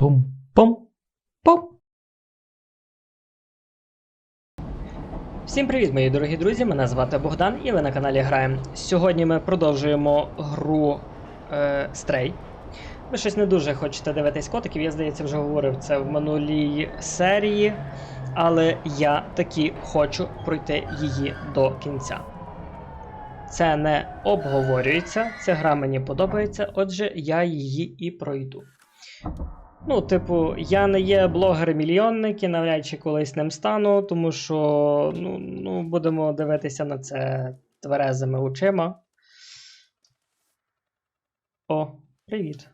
Пум-пум-пум. Всім привіт, мої дорогі друзі! Мене звати Богдан і ви на каналі Граємо. Сьогодні ми продовжуємо гру е, Stray. Ви щось не дуже хочете дивитись котиків, я здається, вже говорив це в минулій серії, але я таки хочу пройти її до кінця. Це не обговорюється, ця гра мені подобається, отже, я її і пройду. Ну, типу, я не є блогер-мільйонник і навряд чи колись ним стану, тому що ну, ну, будемо дивитися на це тверезими очима. О, привіт.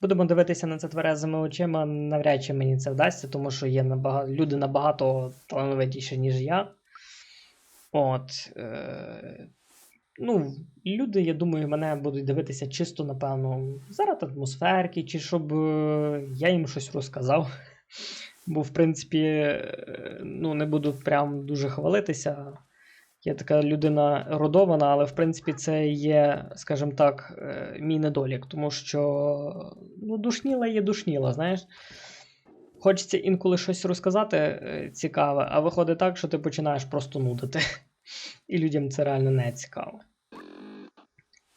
Будемо дивитися на це тверезими очима. Навряд чи мені це вдасться, тому що є набагато, люди набагато талановитіші, ніж я. От. Е, ну, люди, я думаю, мене будуть дивитися чисто, напевно, заради атмосферки, чи щоб е, я їм щось розказав. Бо, в принципі, е, ну, не буду прям дуже хвалитися. Я така людина родована, але в принципі це є, скажімо так, е, мій недолік, тому що ну, душніла є душніла, знаєш. Хочеться інколи щось розказати цікаве, а виходить так, що ти починаєш просто нудити. І людям це реально не цікаво.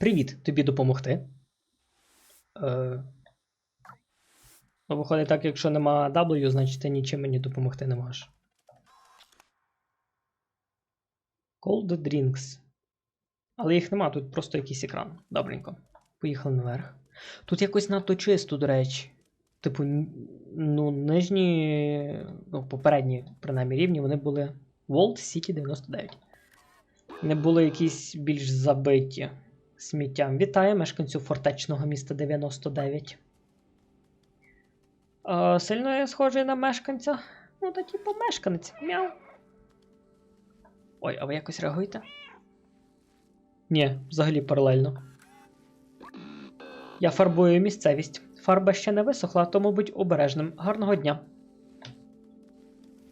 Привіт, тобі допомогти? Е... Ну, виходить так, якщо нема W, значить ти нічим мені допомогти не можеш. Cold drinks. Але їх нема, тут просто якийсь екран. Добренько. Поїхали наверх. Тут якось надто чисто, до речі. Типу, ну, нижні, ну, попередні, принаймні, рівні, вони були World City 99. Не були якісь більш забиті сміттям. Вітаю мешканцю фортечного міста 99. Е, сильно я схожий на мешканця. Ну, та типу мешканець. Мяу. Ой, а ви якось реагуєте? Ні, взагалі паралельно. Я фарбую місцевість. Фарба ще не висохла, тому будь обережним. Гарного дня.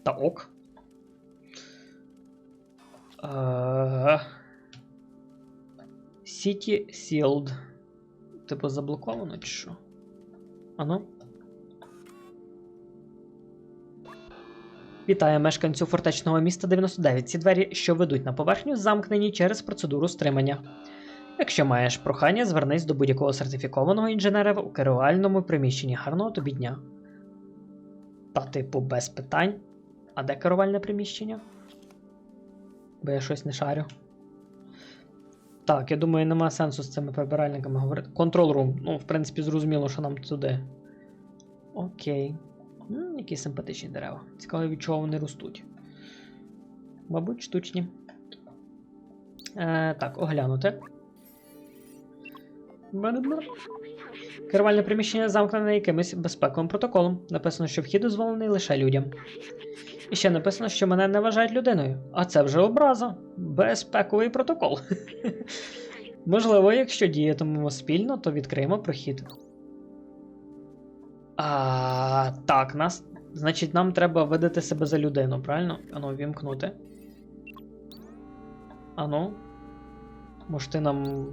Та ок. Е, City Sealed. Типу заблоковано чи що? Ану. Вітаю мешканцю фортечного міста 99. Ці двері, що ведуть на поверхню, замкнені через процедуру стримання. Якщо маєш прохання, звернись до будь-якого сертифікованого інженера у керувальному приміщенні. Гарного тобі дня. Та, типу, без питань. А де керувальне приміщення? Бо я щось не шарю. Так, я думаю, нема сенсу з цими прибиральниками говорити. Control room. Ну, в принципі, зрозуміло, що нам туди. Окей. М, які симпатичні дерева. Цікаво, від чого вони ростуть. Мабуть, штучні. Е, так, оглянути. Керувальне приміщення замкнене якимось безпековим протоколом. Написано, що вхід дозволений лише людям. І ще написано, що мене не вважають людиною. А це вже образа. Безпековий протокол. Можливо, якщо діятимемо спільно, то відкриємо прохід. А, так, нас. Значить, нам треба видати себе за людину, правильно? Ану, вімкнути. Ану. Може, ти нам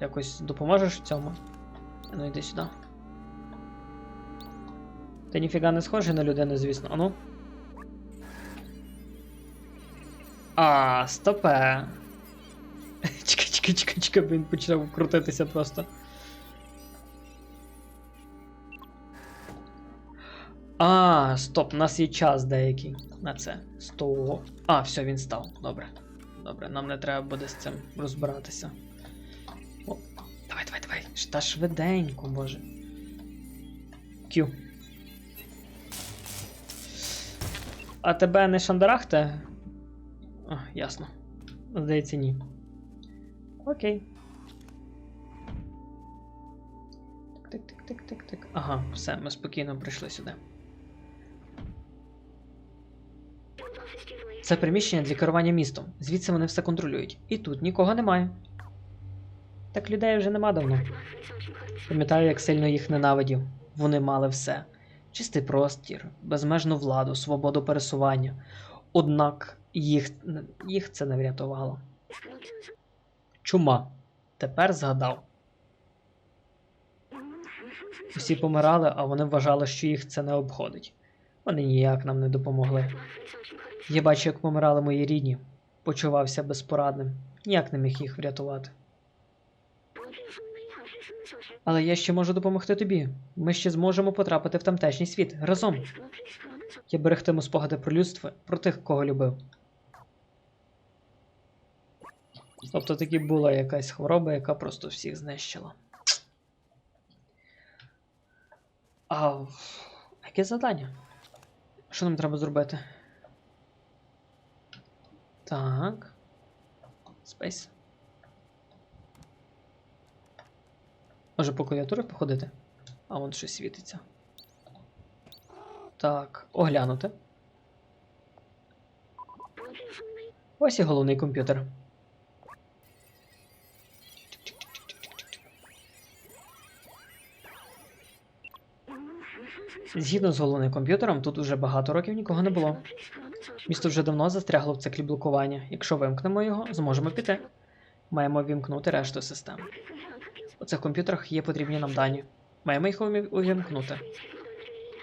якось допоможеш в цьому? Ану, йди сюди. Ти ніфіга не схожий на людину, звісно. Ану. А, стопе. Чекай, чекай, чекай, чекай, він почав крутитися просто. А, стоп, у нас є час деякий на це. Сто. А, все, він став. Добре. Добре, нам не треба буде з цим розбиратися. О, давай, давай, давай. Та швиденько, боже. Кю. А тебе не шандарахте? А, ясно. Здається, ні. Окей. Тик, тик, тик, тик, тик. Ага, все, ми спокійно прийшли сюди. Це приміщення для керування містом. Звідси вони все контролюють. І тут нікого немає. Так людей вже нема давно. Пам'ятаю, як сильно їх ненавидів. Вони мали все: чистий простір, безмежну владу, свободу пересування. Однак їх, їх це не врятувало. Чума. Тепер згадав. Усі помирали, а вони вважали, що їх це не обходить. Вони ніяк нам не допомогли. Я бачу, як помирали мої рідні, почувався безпорадним, ніяк не міг їх врятувати. Але я ще можу допомогти тобі. Ми ще зможемо потрапити в тамтешній світ разом. Я берегтиму спогади про людство, про тих, кого любив. Тобто таки була якась хвороба, яка просто всіх знищила. А яке завдання? Що нам треба зробити? Так. Space. Може по клавіатурі походити? А вон щось світиться. Так, оглянути. Ось і головний комп'ютер. Згідно з головним комп'ютером, тут уже багато років нікого не було. Місто вже давно застрягло в циклі блокування. Якщо вимкнемо його, зможемо піти. Маємо вімкнути решту систем. У цих комп'ютерах є потрібні нам дані. Маємо їх увімкнути.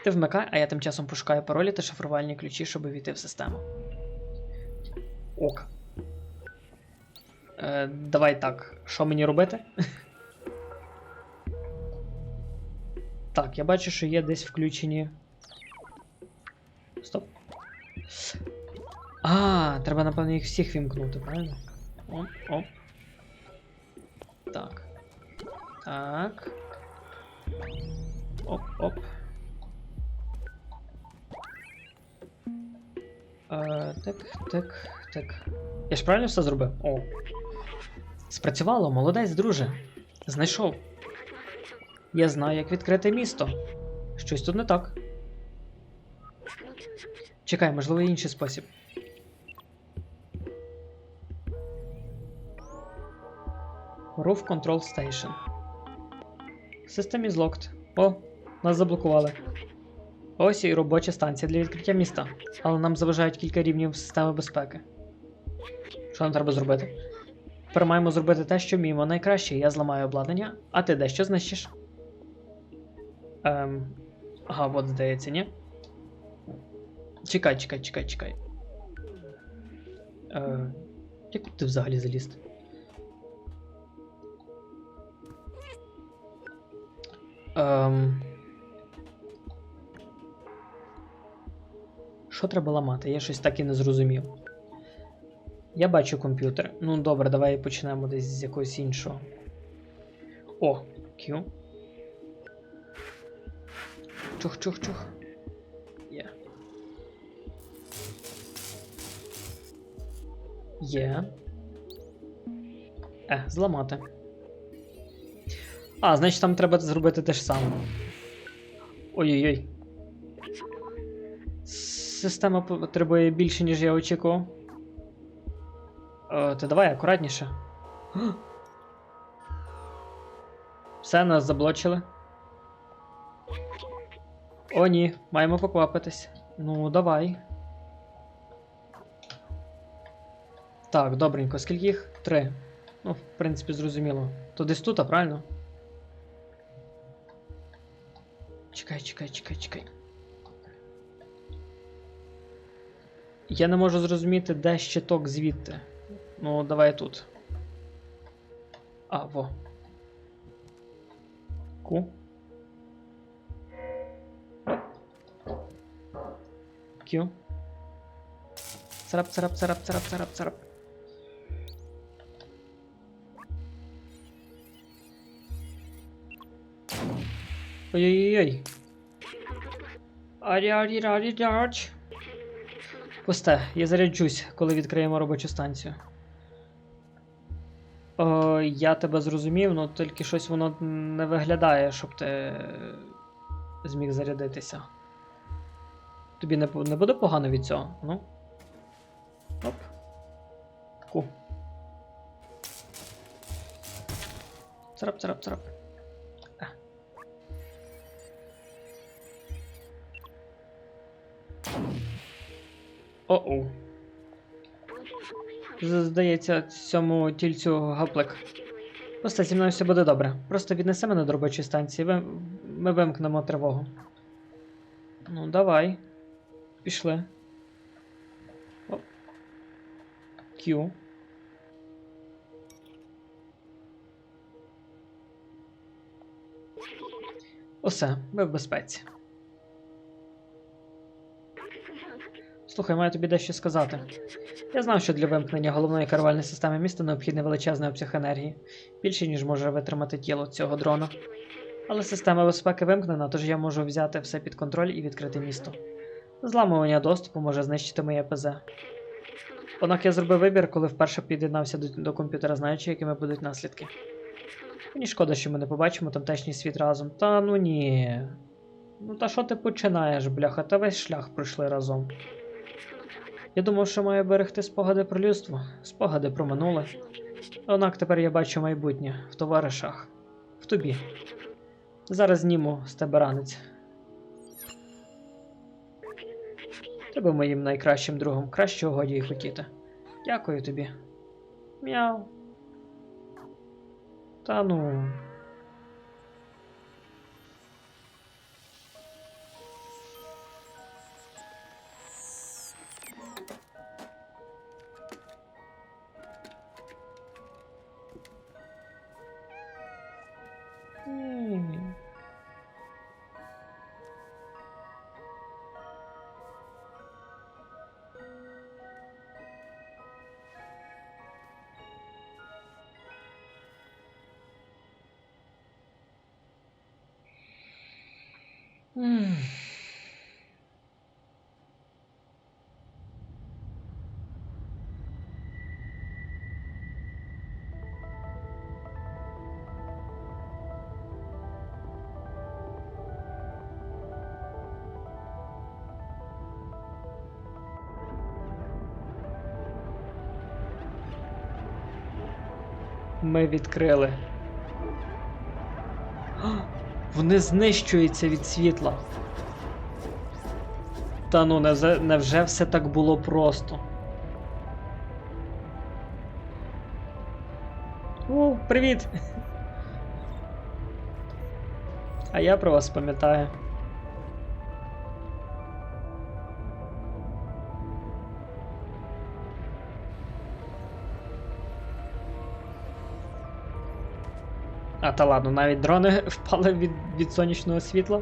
Ти вмикай, а я тим часом пошукаю паролі та шифрувальні ключі, щоб увійти в систему. Ок. Е, давай так. Що мені робити? так, я бачу, що є десь включені. Стоп. А, треба, напевно, їх всіх вімкнути, правильно? Оп, оп. Так. Так. Оп, оп. Е, так, так, так. Я ж правильно все зробив? О. Спрацювало, молодець, друже. Знайшов. Я знаю, як відкрити місто. Щось тут не так. Чекай, можливо, інший спосіб. Roof Control Station. System is locked. О, нас заблокували. Ось і робоча станція для відкриття міста. Але нам заважають кілька рівнів системи безпеки. Що нам треба зробити? Тепер маємо зробити те, що вміємо найкраще. Я зламаю обладнання, а ти дещо знищиш. Ем. Ага, от здається, ні? Чекай, чекай, чекай, чекай. Е, як ти взагалі заліз? Ем... Що треба ламати? Я щось так і не зрозумів. Я бачу комп'ютер. Ну добре, давай почнемо десь з якогось іншого. О, Q. Чух-чух-чух. Є. Є. Е, зламати. А, значить там треба зробити те ж саме. Ой-ой-ой. Система потребує більше, ніж я очікував. Е, ти давай акуратніше. Все, нас заблочили. О, ні, маємо поквапитись. Ну, давай. Так, добренько, скільки їх? Три. Ну, в принципі, зрозуміло. То десь тут, а правильно? Чекай, чекай, чекай, чекай. Я не можу зрозуміти, де щиток звідти. Ну, давай тут. А, во. Ку. Кю. Царап, царап, царап, царап, царап, царап. Ой-ой-ой. Арі-арі-арі-арч. Пусте, я заряджусь, коли відкриємо робочу станцію. О, я тебе зрозумів, але тільки щось воно не виглядає, щоб ти зміг зарядитися. Тобі не, не буде погано від цього? Ну. Оп. Ку. Царап, царап, царап. О-оу. З- Здається, цьому тільцю гаплик. Просто зі мною все буде добре. Просто віднеси мене до робочої станції. Ми вимкнемо тривогу. Ну, давай. Пішли. Оп. Q. Усе, ми в безпеці. Слухай, маю тобі дещо сказати. Я знав, що для вимкнення головної керувальної системи міста необхідний величезний обсяг енергії, більше, ніж може витримати тіло цього дрона. Але система безпеки вимкнена, тож я можу взяти все під контроль і відкрити місто. Зламування доступу може знищити моє ПЗ. Однак я зробив вибір, коли вперше під'єднався до, до комп'ютера, знаючи, якими будуть наслідки. Мені шкода, що ми не побачимо тамтешній світ разом. Та ну ні. Ну та що ти починаєш, бляха, та весь шлях пройшли разом. Я думав, що маю берегти спогади про людство, спогади про минуле. Однак тепер я бачу майбутнє в товаришах, в тобі. Зараз зніму з тебе ранець. Був моїм найкращим другом, кращого годі й хотіти. Дякую тобі. Мяу. Та ну. Ми відкрили. Вони знищуються від світла. Та ну, невже все так було просто? О, привіт! А я про вас пам'ятаю. А та ладно, навіть дрони впали від, від сонячного світла.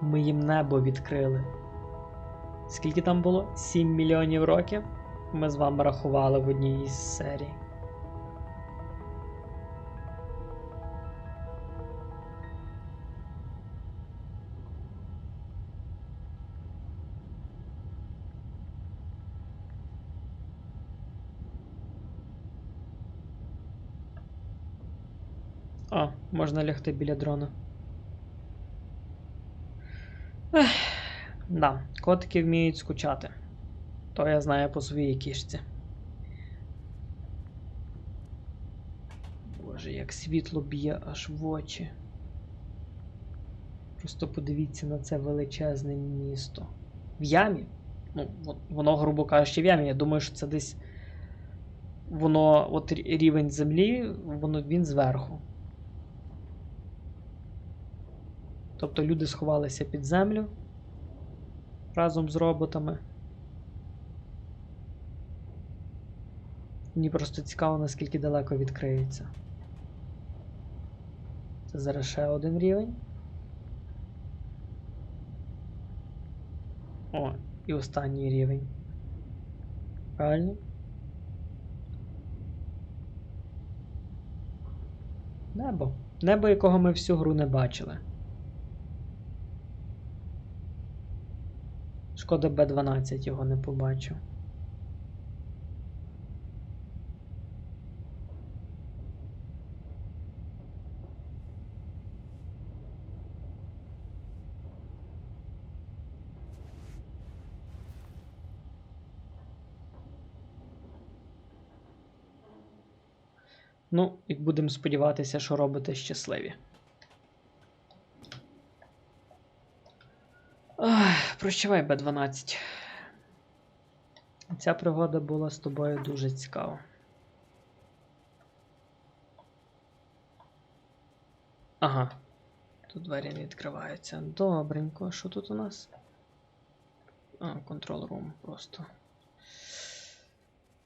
Ми їм небо відкрили. Скільки там було? 7 мільйонів років? Ми з вами рахували в одній із серій. А, можна лягти біля дрона. Ех, да, котики вміють скучати. То я знаю по своїй кішці. Боже, як світло б'є аж в очі. Просто подивіться на це величезне місто. В ямі? Ну, воно, грубо кажучи, в ямі. Я думаю, що це десь. Воно, от рівень землі, воно він зверху. Тобто люди сховалися під землю разом з роботами. Мені просто цікаво, наскільки далеко відкриється. Це зараз ще один рівень. О, і останній рівень. Правильно? Небо. Небо, якого ми всю гру не бачили. Шкода Б12 його не побачив. Ну, і будемо сподіватися, що робите щасливі. Прощавай, Б12. Ця пригода була з тобою дуже цікава. Ага. Тут двері не відкриваються. Добренько. Що тут у нас? А, контрол рум просто.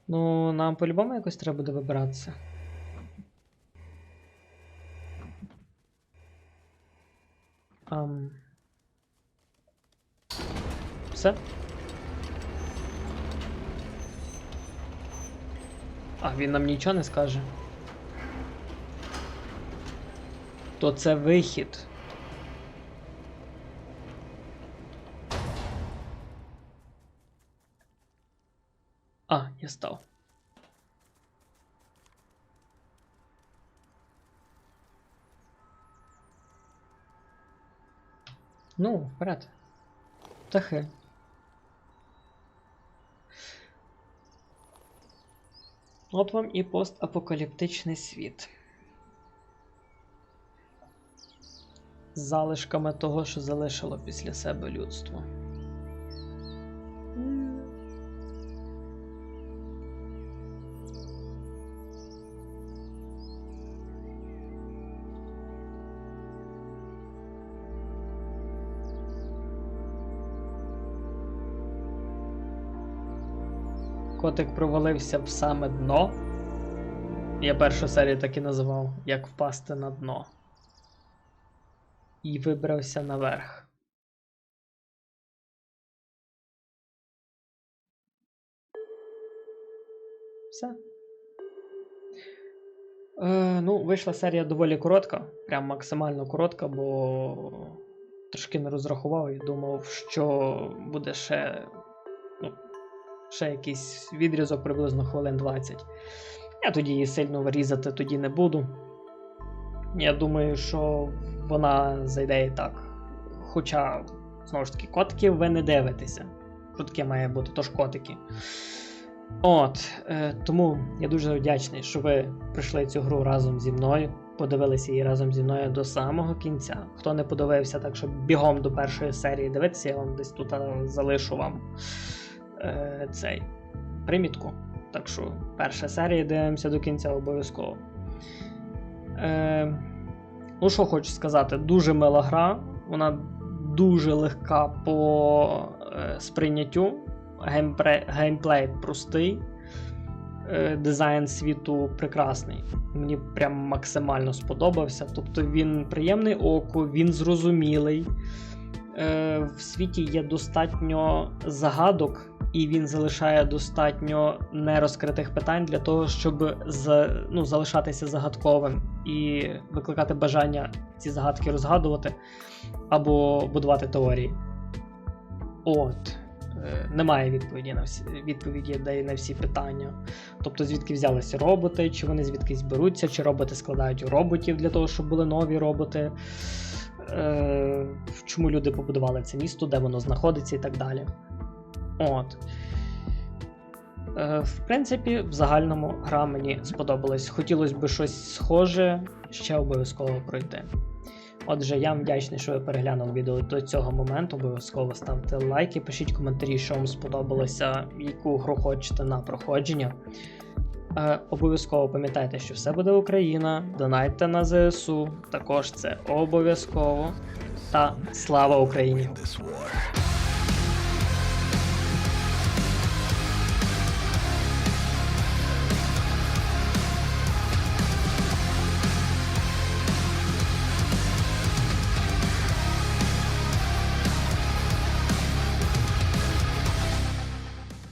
Ну, нам по-любому якось треба буде вибиратися. Ам... Все? А, він нам нічого не скаже. То це вихід. А, я став. Ну, вперед. Птахи. От вам і постапокаліптичний світ. З залишками того, що залишило після себе людство. Котик провалився в саме дно. Я першу серію так і називав, як впасти на дно. І вибрався наверх. Все. Е, ну, вийшла серія доволі коротка, прям максимально коротка, бо трошки не розрахував і думав, що буде ще, ще якийсь відрізок приблизно хвилин 20. Я тоді її сильно вирізати тоді не буду. Я думаю, що вона зайде і так. Хоча, знову ж таки, котиків ви не дивитеся. Що таке має бути, тож котики. От, е, тому я дуже вдячний, що ви прийшли цю гру разом зі мною, подивилися її разом зі мною до самого кінця. Хто не подивився, так що бігом до першої серії дивитися, я вам десь тут залишу вам е, цей примітку. Так що перша серія дивимося до кінця обов'язково. Е, ну, що хочу сказати, дуже мила гра, вона дуже легка по е, сприйняттю. Геймплей, геймплей простий, е, дизайн світу прекрасний. Мені прям максимально сподобався. Тобто він приємний оку, він зрозумілий. Е, в світі є достатньо загадок, і він залишає достатньо нерозкритих питань для того, щоб з, ну, залишатися загадковим і викликати бажання ці загадки розгадувати або будувати теорії. От. Е, Немає відповіді на всі відповіді де на всі питання. Тобто, звідки взялися роботи, чи вони звідкись беруться, чи роботи складають у роботів для того, щоб були нові роботи. Е, чому люди побудували це місто, де воно знаходиться і так далі. От. Е, в принципі, в загальному гра мені сподобалась. Хотілося б щось схоже ще обов'язково пройти. Отже, я вам вдячний, що ви переглянули відео до цього моменту. Обов'язково ставте лайки, пишіть коментарі, що вам сподобалося, яку гру хочете на проходження. Е, обов'язково пам'ятайте, що все буде Україна, донайте на ЗСУ, також це обов'язково. Та слава Україні!